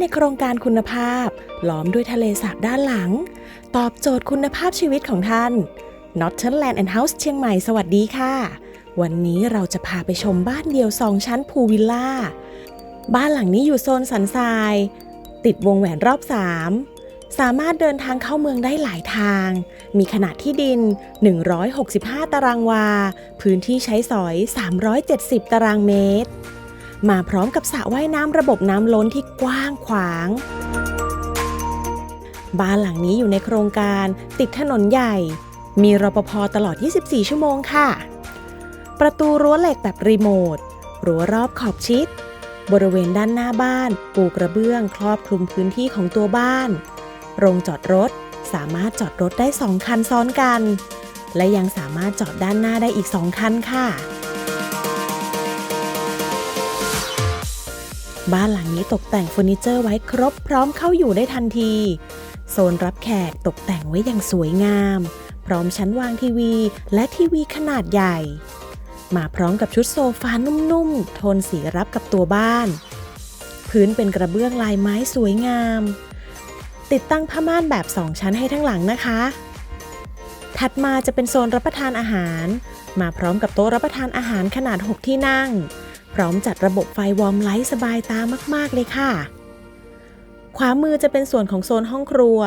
ในโครงการคุณภาพ ล้อมด้วยทะเลสาบด้านหลัง ตอบโจทย์คุณภาพชีวิตของท่าน Northern Land and House เชียงใหม่สวัสดีค่ะ วันนี้เราจะพาไปชมบ้านเดี่ยวสองชั้นพูวิลล่า บ้านหลังนี้อยู่โซนสันทราย ติดวงแหวนรอบ 3 สามารถเดินทางเข้าเมืองได้หลายทาง มีขนาดที่ดิน 165 ตารางวา พื้นที่ใช้สอย 370 ตารางเมตร มาพร้อมกับสระว่ายน้ำระบบน้ำล้นที่กว้างขวาง บ้านหลังนี้อยู่ในโครงการติดถนนใหญ่ มีรปภตลอด 24 ชั่วโมงค่ะ ประตูรั้วเหล็กแบบรีโมท รั้วรอบขอบชิด บริเวณด้านหน้าบ้าน ปูกระเบื้อง ครอบคลุมพื้นที่ของตัวบ้าน โรงจอดรถสามารถจอดรถได้ 2 คันซ้อนกัน และยังสามารถจอดด้านหน้าได้อีก 2 คันค่ะ บ้านหลังนี้ตกแต่งเฟอร์นิเจอร์ไว้ครบพร้อมเข้าอยู่ได้ทันที โซนรับแขกตกแต่งไว้อย่างสวยงาม พร้อมชั้นวางทีวี และทีวีขนาดใหญ่ มาพร้อมกับชุดโซฟานุ่มๆ โทนสีรับกับตัวบ้าน พื้นเป็นกระเบื้องลายไม้สวยงาม ติดตั้งผ้าม่านแบบ2ชั้นให้ทั้งหลังนะคะ ถัดมาจะเป็นโซนรับประทานอาหาร มาพร้อมกับโต๊ะรับประทานอาหารขนาด 6 ที่นั่ง พร้อมจัดระบบไฟวอร์มไลท์สบายตามากๆเลยค่ะ ขวามือจะเป็นส่วนของโซนห้องครัว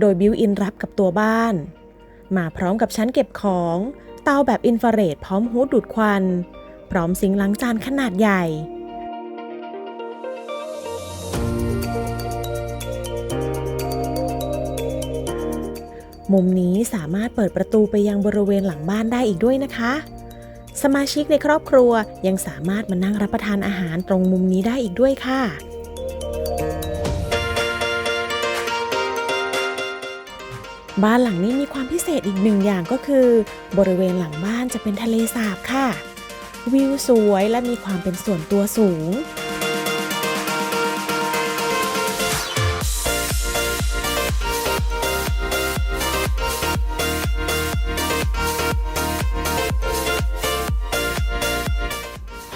โดยบิวอินรับกับตัวบ้าน มาพร้อมกับชั้นเก็บของ เตาแบบอินฟราเรดพร้อมฮูดดูดควัน พร้อมซิงล้างจานขนาดใหญ่มุมนี้สามารถเปิดประตูไปยังบริเวณหลังบ้านได้อีกด้วยนะคะ สมาชิกในครอบครัวยังสามารถมานั่งรับประทานอาหารตรงมุมนี้ได้อีกด้วยค่ะ บ้านหลังนี้มีความพิเศษอีกหนึ่งอย่างก็คือ บริเวณหลังบ้านจะเป็นทะเลสาบค่ะ วิวสวยและมีความเป็นส่วนตัวสูง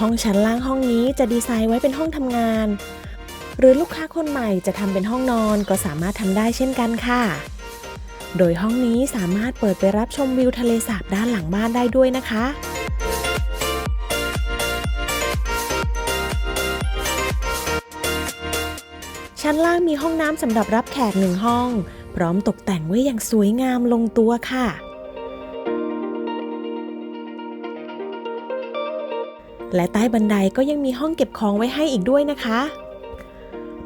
ห้องชั้นล่างห้องนี้จะดีไซน์ไว้เป็นห้องทำงาน หรือลูกค้าคนใหม่จะทำเป็นห้องนอนก็สามารถทำได้เช่นกันค่ะ โดยห้องนี้สามารถเปิดไปรับชมวิวทะเลสาบด้านหลังบ้านได้ด้วยนะคะชั้นล่างมีห้องน้ำสำหรับรับแขกหนึ่งห้อง พร้อมตกแต่งไว้อย่างสวยงามลงตัวค่ะ และใต้บันไดก็ยังมีห้องเก็บของไว้ให้อีกด้วยนะคะ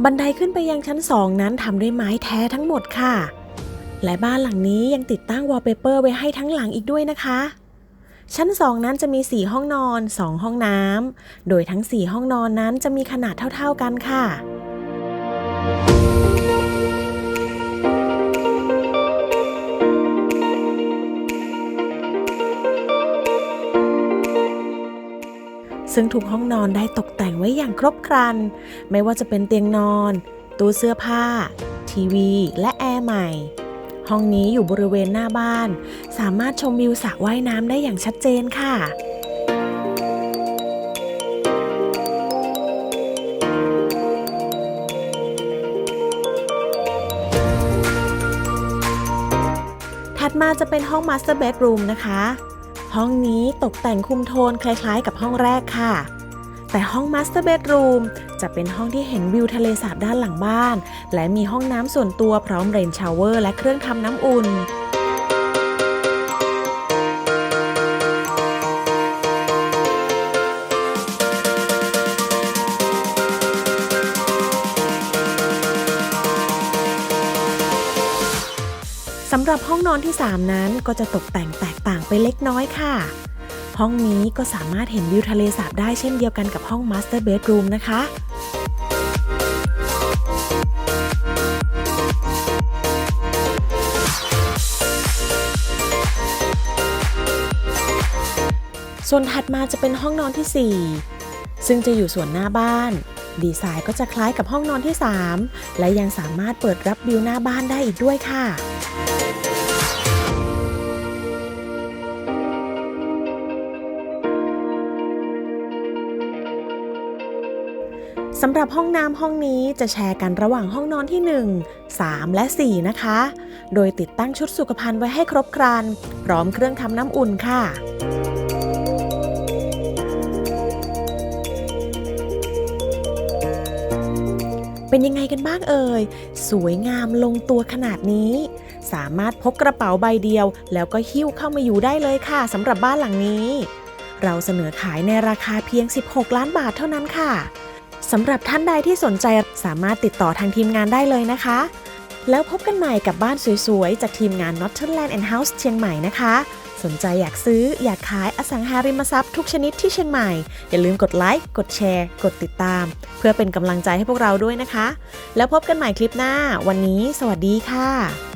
บันไดขึ้นไปยังชั้น2นั้นทำด้วยไม้แท้ทั้งหมดค่ะ และบ้านหลังนี้ยังติดตั้งวอลเปเปอร์ไว้ให้ทั้งหลังอีกด้วยนะคะ ชั้น2นั้นจะมี 4 ห้องนอน 2 ห้องน้ำโดยทั้ง 4 ห้องนอนนั้นจะมีขนาดเท่า ๆกันค่ะ ซึ่งทุกห้องนอนได้ตกแต่งไว้อย่างครบครัน ไม่ว่าจะเป็นเตียงนอน ตู้เสื้อผ้า ทีวี และแอร์ใหม่ ห้องนี้อยู่บริเวณหน้าบ้าน สามารถชมวิวสระว่ายน้ำได้อย่างชัดเจนค่ะถัดมาจะเป็นห้อง Master Bedroom นะคะ ห้องนี้ตกแต่งคุมโทนคล้ายๆ กับห้องแรกค่ะ แต่ห้องมาสเตอร์เบดรูมจะเป็นห้องที่เห็นวิวทะเลสาบด้านหลังบ้าน และมีห้องน้ำส่วนตัวพร้อมเรนชาวเวอร์และเครื่องทำน้ำอุ่น รับห้องนอนที่ 3 นั้นก็จะตกแต่งแตกต่างไปเล็กน้อยค่ะ ห้องนี้ก็สามารถเห็นวิวทะเลสาบได้เช่นเดียวกันกับห้อง Master Bedroom นะคะส่วนถัดมาจะเป็นห้องนอนที่ 4 ซึ่งจะอยู่ส่วนหน้าบ้าน ดีไซน์ก็จะคล้ายกับห้องนอนที่ 3 และยังสามารถเปิดรับวิวหน้าบ้านได้อีกด้วยค่ะ สำหรับห้องน้ำห้องนี้จะแชร์กันระหว่างห้องนอนที่ 1 3 และ 4 นะคะ โดยติดตั้งชุดสุขภัณฑ์ไว้ให้ครบครัน พร้อมเครื่องทำน้ำอุ่นค่ะเป็นยังไงกันบ้างเอ่ย สวยงามลงตัวขนาดนี้ สามารถพกกระเป๋าใบเดียว แล้วก็หิ้วเข้ามาอยู่ได้เลยค่ะสำหรับบ้านหลังนี้ เราเสนอขายในราคาเพียง 16 ล้านบาทเท่านั้นค่ะ สำหรับท่านใดที่สนใจสามารถติดต่อทางทีมงานได้เลยนะคะ แล้วพบกันใหม่กับบ้านสวยๆ จากทีมงาน Northern and House เชียงใหม่นะคะ สนใจอยากซื้ออยากขายอสังหาริมทรัพย์ทุกชนิดที่เชียงใหม่ อย่าลืมกดไลค์กดแชร์ กดติดตาม เพื่อเป็นกำลังใจให้พวกเราด้วยนะคะ แล้วพบกันใหม่คลิปหน้า วันนี้ สวัสดีค่ะ